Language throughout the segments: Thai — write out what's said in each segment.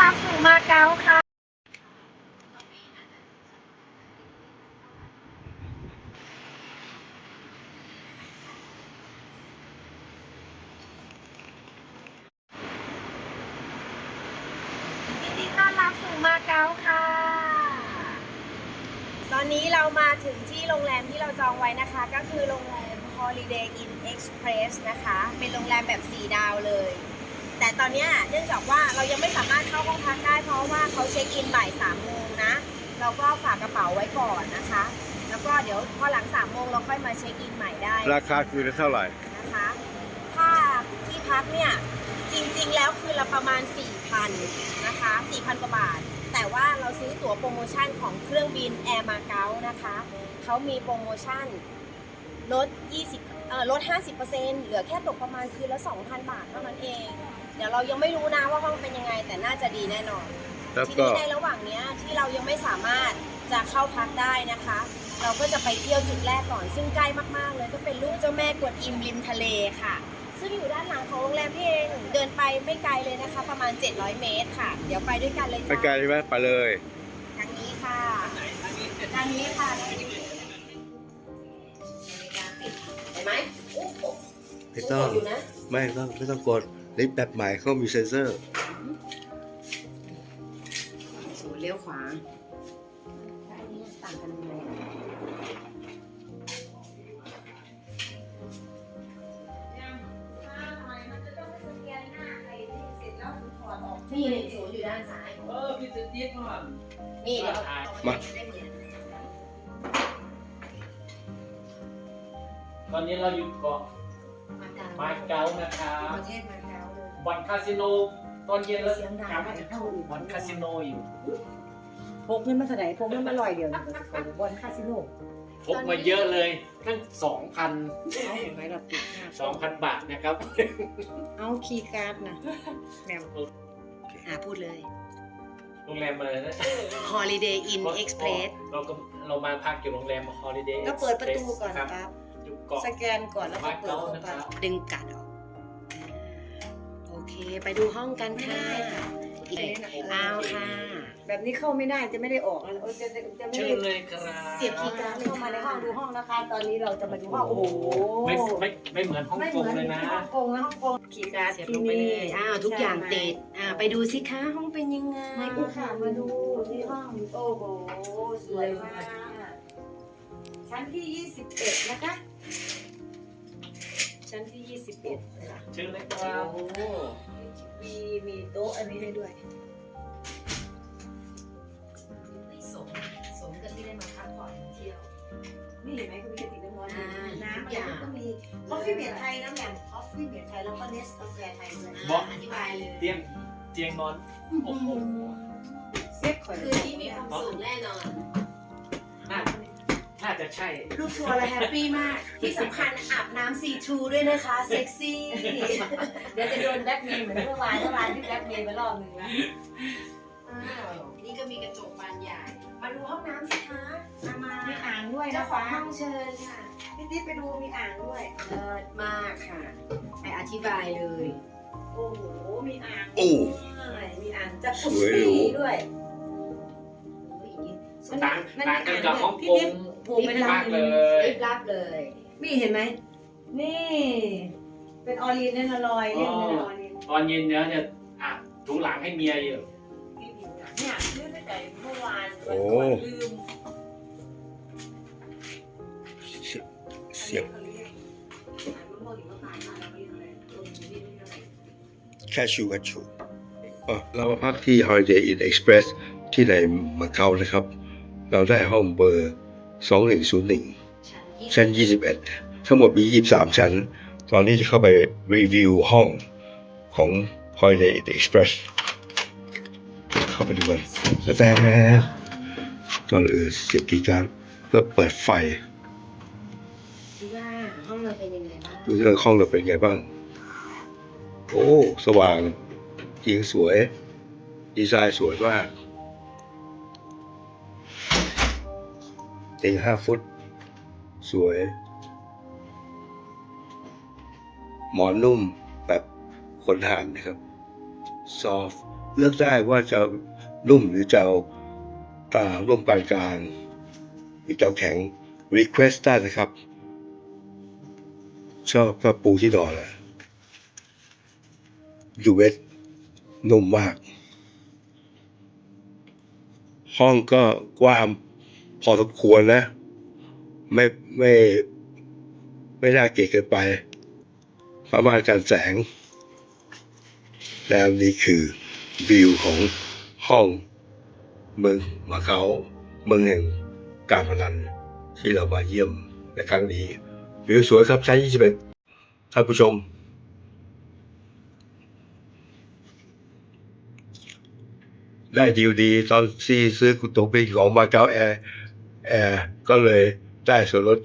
รับสู่มาเก๊าค่ะ ยินดีต้อนรับสู่มาเก๊าค่ะ ตอนนี้เรามาถึงที่โรงแรมที่เราจองไว้นะคะ ก็คือโรงแรม Holiday Inn Express นะคะ เป็นโรงแรมแบบ 4 ดาวเลย แต่ตอนเนี้ยเนื่องจากว่าเรายังไม่สามารถเข้าห้องพักได้เพราะว่าเขาเช็คอินบ่าย3โมงนะ เราก็ฝากกระเป๋าไว้ก่อนนะคะ แล้วก็เดี๋ยวพอหลัง3โมงเราค่อยมาเช็คอินใหม่ได้ราคาคืนละเท่าไหร่นะคะค่าที่พักเนี่ยจริงๆแล้วคือละประมาณ4,000นะคะ4,000กว่าบาท แต่ว่าเราซื้อตั๋วโปรโมชั่นของเครื่องบินแอร์มาเก๊านะคะเขามีโปรโมชั่นลด 20เอ่อลด 50%เหลือแค่ตกประมาณคืนละ 2,000 บาทเท่านั้นเอง เดี๋ยวเรายังไม่รู้นะว่าห้องเป็นยังไง แต่น่าจะดีแน่นอนแล้วทีก็นี้ในระหว่างเนี้ยที่เรายังไม่สามารถจะเข้าพักได้นะคะ เราก็จะไปเที่ยวจุดแรกก่อน ซึ่งใกล้มากๆเลยก็เป็นรูปเจ้าแม่กวนอิมริมทะเลค่ะ ซึ่งอยู่ด้านหลังของโรงแรมพี่เองเดินไปไม่ไกลเลยนะคะ ประมาณ 700 เมตรค่ะ เดี๋ยวไปด้วยกันเลยไปจ้าไกลไหมไปเลย ทางนี้ค่ะทางนี้ค่ะเห็นไหมอุ๊บอุ๊บไม่ต้อง อยู่นะ ไม่ต้องไม่ต้องกด ลิฟต์แบบใหม่เขามีเซ็นเซอร์สูเลี้ยวขวาแล้วอันนี้ต่างกันยังไงอะนี่หนึ่งศูนย์อยู่ด้านซ้าย เออพี่จะเรียกก่อนนี่เดี๋ยวมา ได้เหมือนตอนนี้เราอยู่เกาะมาเก๊ามาเก๊านะครับประเทศมา บ่อนคาสิโน ตอนเย็นแล้วเสียงดังกลับมาจะเข้าบ่อนคาสิโนอยู่พกเงินมาเท่าไหร่พกเงินมาลอยเดียวนี่ก็สิไปบอลคาสิโนพกมาเยอะเลยตั้งสองพันเอาเห็นไหมเราติดหน้าสองพันบาทนะครับ เอาคีย์การ์ดนะแหมมอ่าพูดเลย โรงแรมอะไรนะ Holiday Inn Express เราก็เรามาพักอยู่โรงแรม Holiday แล้วเปิดประตูก่อนครับครับอยู่เกาะ สแกนก่อนแล้วก็มาเปิดเก๊าเข้านะไปครับดึงกัดออกอ่าโอ เคไปดูห้องกันค่ะอีกเอาค่ะ แบบนี้เข้าไม่ได้จะไม่ได้ออกแล้วเออจะจะไม่เชิได้ญเลยครับเสียบคีย์การ์ดเข้ามาในห้องดูห้องนะคะ ตอนนี้เราจะมาดูห้องโอ้โหไม่ไม่ไม่เหมือนฮ่องไม่กเหงมือนเลยนะ ฮ่องกงนะฮ่องกงคีย์การ์ดเสียบลที่งไปนี่เลยอ้าวทุกอย่างติดอ่าไปดูสิคะห้องเป็นยังไงไม่กูค่ะมาดูที่ห้องโอ้โหสวยมากชั้นที่ 21 นะคะ ชั้นที่ 21ค่ะเชิญเลยครับโอ้โหมีมีโต๊ะอันนี้ให้ด้วยสมสมกันที่ได้มาพักผ่อนเที่ยว นี่เห็นไหมคุณมีกระติกน้ำร้อนอ่าน้ำทุกอย่างก็มีคอฟฟี่เบียร์ไทยน้ำแหม่มคอฟฟี่เบียร์ไทยแล้วก็เนสกาแฟไทยด้วยบอก อธิบายเลย เตียงเตียงนอน โอ้โห เซ็ตข่อยคืนนี้มีความสุขแน่นอนน่า น่าจะใช่ ลูกทัวร์เราแฮปปี้มาก ที่สำคัญอาบน้ำซีทรูด้วยนะคะ เซ็กซี่ เดี๋ยวจะโดนแบล็กเมย์เหมือนเมื่อวานเมื่อวานที่แบล็กเมย์ไปรอบหนึ่งแล้วอ้าวนี่ก็มีกระจกบานใหญ่ มาดูห้องน้ำสิคะมามามีอ่างด้วยเจ้านะของคะห้องเชิญค่ะพี่ติ๊ดไปดูมีอ่างด้วยเลิศมากค่ะไปอธิบายเลย โอ้โห มีอ่างโอ้ ด้วยมีอ่างจักรุสวยหรูซี่ด้วยต่างต่างกันกับฮ่องกง ผูกไปทางมากเลย รีบรับเลย นี่เห็นไหม นี่ เป็นออรีนเนี่ยนะลอยเล่นเนี่ยออรีนตอนเย็นเนี้ยจะอะถูหลังให้เมียอยู่เนี่ยซื้อตั้งแต่เมื่อวานโอ้วันก่อนลืมเสียงแค่ชูแค่ชูเออเรามาพักที่ Holiday Inn Express ที่ในมาเก๊านะครับ เราได้ห้องเบอร์ 2101ชั้น21ทั้งหมดมี23ชั้น ตอนนี้จะเข้าไปรีวิวห้องของ Holiday Inn Express เข้าไปดูกันแต่ก่อนอื่นเสียบกีย์การ์ดเพื่อเปิดไฟคิดว่าห้องเราเป็นยังไงบ้างดูที่ห้องเราเป็นไงบ้าง โอ้ สว่างจริงสวย ดีไซน์สวยมาก ตีห้าฟุต สวย หมอนนุ่มแบบขนหางนะครับ soft เลือกได้ว่าจะนุ่มหรือจะเอาตาร่วมปานกลางหรือจะแข็ง request ได้นะครับ ชอบก็ปูที่นอนอะยูเวสนุ่มมาก ห้องก็กว้าง พอสมควรนะ ไม่ไม่ไม่น่าเกลียดเกินไปประมาณการแสง แล้วนี่คือวิวของห้องเมืองมาเก๊าเมืองแห่งการพนันที่เรามาเยี่ยมในครั้งนี้วิวสวยครับชั้น21ท่านผู้ชม ได้ดีลดีตอนที่ซื้อกุตั๋วบินของมาเก๊าแอร์ แอร์ก็เลยได้ส่วนลด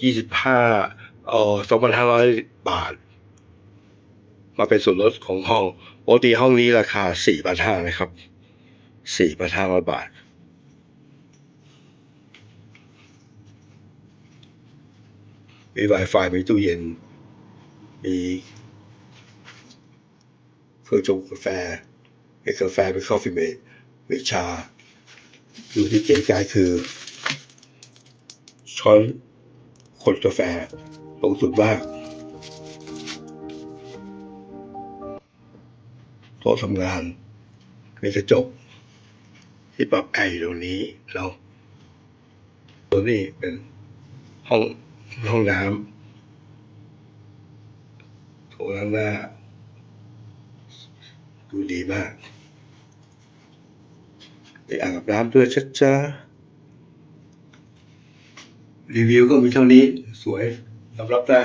25เอ่อ2,500 บาท มาเป็นส่วนลดของห้องปกติห้องนี้ราคา 4,500นะครับ 4,500 บาทมี Wi-Fi มีตู้เย็น มีเครื่องชงกาแฟมีกาแฟเป็น coffee mate มีชา อยู่ที่เก๋ไกายคือ ช้อนคนกาแฟลงทุนมากโต๊ะทำงานมีกระจก ที่ปรับแอร์อยู่ตรงนี้เราตัวนี้เป็นห้องห้องน้ำโถล้างหน้าดูดีมากมีอ่างอาบน้ำด้วยช้า รีวิวก็มีเท่านี้สวยรับรับได้